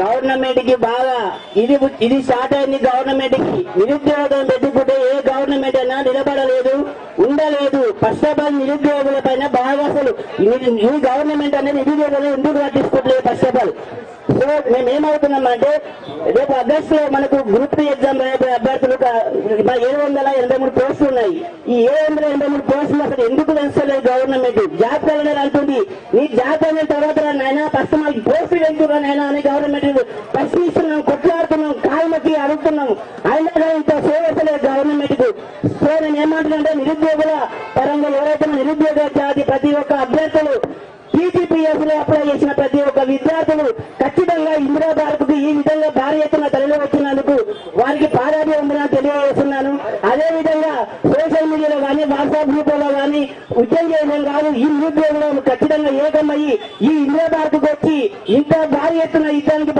గవర్నమెంట్కి బాగా ఇది ఇది స్టార్ట్ అయింది గవర్నమెంట్కి నిరుద్యోగం పెట్టుకుంటే ఏ గవర్నమెంట్ అయినా నిలబడలేదు. ఉండలేదు. ఫస్ట్ నిరుద్యోగుల పైన బాగా అసలు ఈ- గవర్నమెంట్ అనేది నిరుద్యోగులు ఎందుకు పట్టించుకోవట్లేదు ఫస్ట్ సో మేము ఏమవుతున్నామంటే రేపు ఆగస్ట్లో మనకు గ్రూప్ త్రీ ఎగ్జామ్ రాయబోయే అభ్యర్థులు ఏడు వందల ఎనభై మూడు పోస్టులు ఉన్నాయి. ఈ ఏడు వందల ఎనభై మూడు పోస్టులు అసలు ఎందుకు పెంచలేదు గవర్నమెంట్ జాబ్ క్యాలెండర్ అంటుంది. నీ జాబ్ అయిన తర్వాత రా నాయన ఫస్ట్ మాకు పోస్టులు ఎందుకు నాయన అని గవర్నమెంట్ ప్రశ్నిస్తున్నాం కొట్లాడుతున్నాం కాయమకి అడుగుతున్నాం. అయినా ఇంత సేవ గవర్నమెంట్కు సో నేను ఏమంటున్నానంటే నిరుద్యోగుల పరంగా ఎవరైతే నిరుద్యోగ జాతి ప్రతి ఒక్క అభ్యర్థులు టీజీపీఎస్లో అప్లై చేసిన ప్రతి ఒక్క విద్యార్థులు ఖచ్చితంగా ఇందిరా భారత్కు ఈ విధంగా భారీ ఎత్తున తరలి వచ్చినందుకు వారికి పాదాభి ఉందని తెలియజేస్తున్నాను. అదే విధంగా సోషల్ మీడియాలో కానీ వాట్సాప్ గ్రూపులో కానీ ఉద్యోగం చేయడం కాదు ఈ నిరుద్యోగులు ఖచ్చితంగా ఏకమయ్యి ఈ ఇందిరా భారత్ వచ్చి ఇంత భారీ ఎత్తున యుద్ధానికి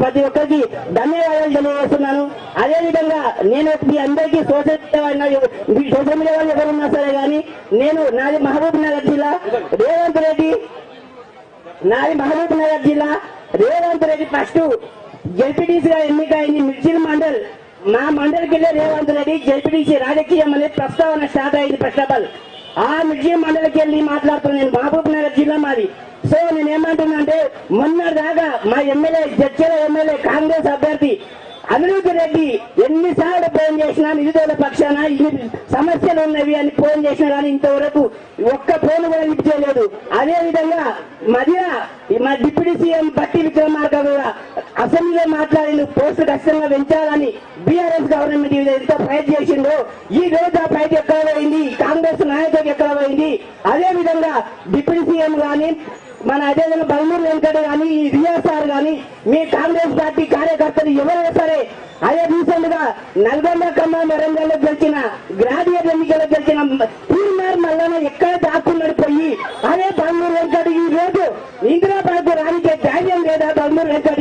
ప్రతి ఒక్కరికి ధన్యవాదాలు తెలియజేస్తున్నాను. అదే విధంగా నేను మీ అందరికీ సోషల్ మీడియా మీ సోషల్ మీడియా వాళ్ళు ఎవరున్నా సరే కానీ నేను నాది మహబూబ్ నగర్ జిల్లా రేవంత్ రెడ్డి. నాది మహబూబ్ నగర్ జిల్లా రేవంత్ రెడ్డి ఫస్ట్. జడ్పీటీసీగా ఎన్నికైంది మిర్చిల్ మండల్. మా మండలికి వెళ్ళే రేవంత్ రెడ్డి జడ్పీటీసీ రాజకీయం అనే ప్రస్తావన స్టార్ట్ అయింది ఫస్ట్ ఆఫ్ ఆల్ ఆ మిర్చి మండలికి వెళ్ళి మాట్లాడుతున్నాను నేను మహబూబ్ నగర్ జిల్లా మాది. సో నేను ఏమంటున్నా అంటే మొన్న దాకా మా ఎమ్మెల్యే జడ్చల ఎమ్మెల్యే కాంగ్రెస్ అభ్యర్థి అనిరుద్ధ్ రెడ్డి ఎన్నిసార్లు ఫోన్ చేసినా నిధుల పక్షాన ఇన్ని సమస్యలు ఉన్నవి అని ఫోన్ చేసినా కానీ ఇంతవరకు ఒక్క ఫోన్ కూడా లిఫ్ట్ చేయలేదు అదే విధంగా మధ్య మా డిప్యూటీ సీఎం బట్టి విక్రమార్క అసెంబ్లీలో మాట్లాడి పోస్టు ఖచ్చితంగా పెంచాలని బీఆర్ఎస్ గవర్నమెంట్ ఎంత ఫైట్ చేసిందో ఈ రోజు ఆ ప్రయత్నం ఎక్కడ పోయింది? కాంగ్రెస్ నాయకులకు ఎక్కడ పోయింది? అదే విధంగా డిప్యూటీ సీఎం కానీ మన అదేవిధంగా బలమూరు వెంకట కానీ ఈ రియాజ్ సార్ కానీ మీ కాంగ్రెస్ పార్టీ కార్యకర్తలు ఎవరైనా సరే అదే రీసెంట్గా నల్గొండ ఖమ్మం వరంగల్ గెలిచిన గ్రాడ్యుయేట్ ఎన్నికల్లో గెలిచిన తీర్మార్ మల్లన్న ఎక్కడ దాక్కున్నాడు పోయి అదే బలమూరు వెంకట ఈ రోజు ఇందిరాబాద్ లేదా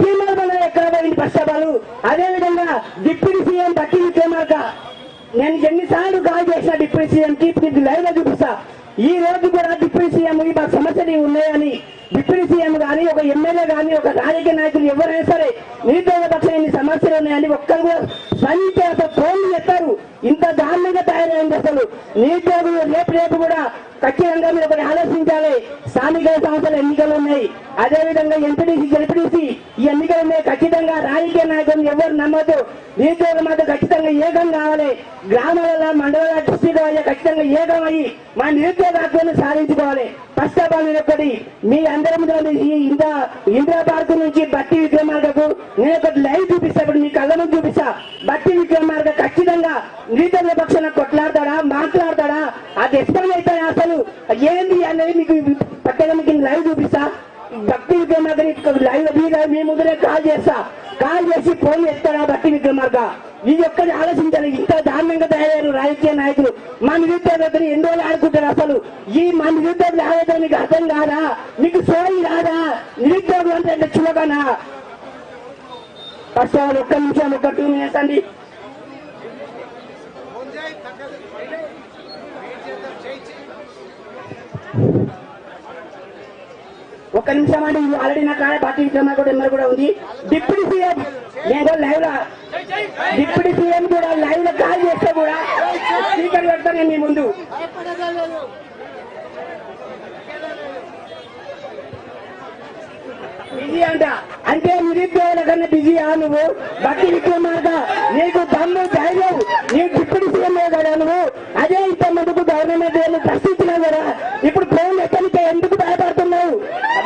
బలమూరు వెంకటకి ఎక్కడ పోయింది పశ్చాలు అదే విధంగా డిప్యూటీ సీఎం బట్టి విక్రమార్క నేను ఎన్నిసార్లు కాల్ చేసిన డిప్యూటీ సీఎం కి లైవ్లో చూపిస్తా. ఈ రోజు కూడా డిప్యూటీ సీఎం ఈ సమస్యలు ఉన్నాయని డిప్యూటీ సీఎం కానీ ఒక ఎమ్మెల్యే కానీ ఒక రాజకీయ నాయకులు ఎవరైనా సరే నిరుద్యోగ పక్షం సమస్యలు ఉన్నాయని ఒక్కరు కూడా స్పందించే ఫోన్లు చెప్తారు ఇంత దారుణంగా తయారైంది అసలు. నిరుద్యోగులు రేపు రేపు కూడా ఖచ్చితంగా మీరు ఒకటి ఆలోచించాలి. స్థానిక సంస్థల ఎన్నికలు ఉన్నాయి. అదే విధంగా ఎంపీటీసీ ఈ ఎన్నికలు ఉన్నాయి. ఖచ్చితంగా రాజకీయ నాయకులు ఎవరు నమ్మదు నిరుద్యోగ మాత్రం ఖచ్చితంగా ఏకం కావాలి. గ్రామాలలో మండలాల డిస్టిక్ అయ్యే ఖచ్చితంగా ఏకం అయ్యి మా నిరుద్యోగ హక్కులను సాధించుకోవాలి. ఫస్ట్ మీ అందరి ముందు ఇంత ఇందిరా పార్క్ నుంచి బట్టి విక్రమార్కకు నేను ఒకటి లైవ్ చూపిస్తాడు ఇప్పుడు మీ చూపిస్తా. బట్టి విక్రమార్క ఖచ్చితంగా నిరుద్యోగ పక్షాన కొట్లాడతాడా మాట్లాడతాడా? అది ఎక్స్ప్లెయిన్ అవుతాడా అసలు? ఏంది అనేది మీకు పక్కన మీకు భక్తి విక్రమార్క లైవ్ మీద మీ ముందరే కాల్ చేస్తా. కాల్ చేసి ఫోన్ చేస్తారా భక్తి విక్రమార్క ఇది ఒక్కటి ఆలోచించాలి ఇంత దారుణంగా తయారయ్యారు రాజకీయ నాయకులు. మన నిరుద్యోగులతో ఎన్ని రోజులు ఆడుకుంటారు అసలు. ఈ మన నిరుద్యోగులు ఆడేదో మీకు అర్థం కాదా? మీకు సోయి కాదా? నిరుద్యోగులు అంటే ఎంత చులకనా? ఫస్ట్ ఆఫ్ ఆల్ ఒక్క నిమిషం ఒక టూ మినిట్స్ అండి. Thank you. ఒక్క నిమిషం అంటే ఇది ఆల్రెడీ నా కాడ పార్టీ విక్రమ కూడా ఎమ్మెల్యే కూడా ఉంది. డిప్యూటీ సీఎం నేను లైవ్ లా డిప్యూటీ సీఎం కూడా లైవ్లో కాల్ చేస్తే కూడా స్పీకర్ పెడతాను నేను మీ ముందు. బిజీ అంట. అంటే నిరుద్యోగుల కన్నా బిజీయా నువ్వు? బట్టి విక్రమార్క నీకు దమ్ము ధైర్యం నీ డిప్యూటీ సీఎం కదా నువ్వు? అదే ఇంత ముందుకు గవర్నమెంట్ ప్రశ్నించినా కూడా ఇప్పుడు ఫోన్ ఎక్కడి ఎందుకు భయపడుతున్నావు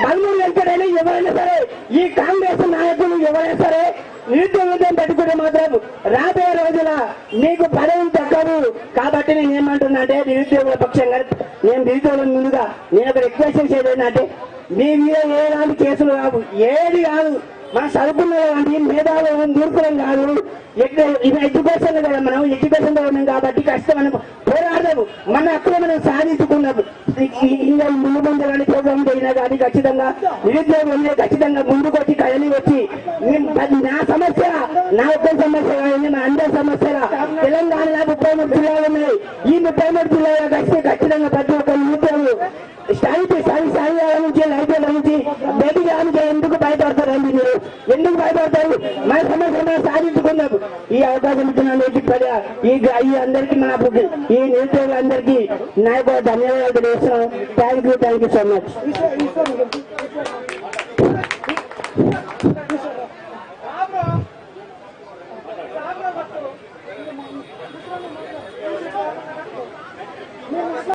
బల్మూరు వెంకటైనా ఎవరైనా సరే ఈ కాంగ్రెస్ నాయకులు ఎవరైనా సరే నిరుద్యోగం పెట్టుకుంటే మాత్రం రాబోయే రోజుల నీకు పదవి తగ్గదు. కాబట్టి నేను ఏమంటున్నా అంటే నిరుద్యోగుల పక్షంగా నేను నిరుద్యోగుల ముందుగా నేను ఒక రిక్వెస్ట్ చేసేది ఏంటంటే మీ మీద ఏలాంటి కేసులు కావు ఏది కాదు. మనం చదువుకున్నది మేధావులు మూర్ఖులం కాదు. ఇది ఎడ్యుకేషన్ కదా మనం ఎడ్యుకేషన్ ఉన్నాం కాబట్టి కష్టం పోరాడదాము మన హక్కులు మనం సాధించుకున్నాము ఈ- ఇంకా ముందు ముందు ప్రోగ్రామ్ అయినా కానీ ఖచ్చితంగా నిరుద్యోగులు ఖచ్చితంగా ముందుకు వచ్చి కదలి వచ్చి నా సమస్య నా ఒక్క సమస్య కానీ మా అందరి సమస్య తెలంగాణలో ముప్పై మూడు జిల్లాలు ఉన్నాయి ఈ ముప్పై మూడు జిల్లాలో కలిసి ఖచ్చితంగా ప్రతి ఒక్క నిరుద్యోగులు స్థాయి స్థాయి స్థాయి నుంచి లైబ్రరీ ఎందుకు మీరు ఎందుకు భయపడతారు? మన సమస్య మనం సాధించుకుందాం. ఈ అవకాశం ఇచ్చిన నేటి ఈ ఈ అందరికీ మన ఈ నిరుద్యోగులందరికీ నాకు ధన్యవాదాలు తెలియజేస్తున్నాం. Thank you thank you so much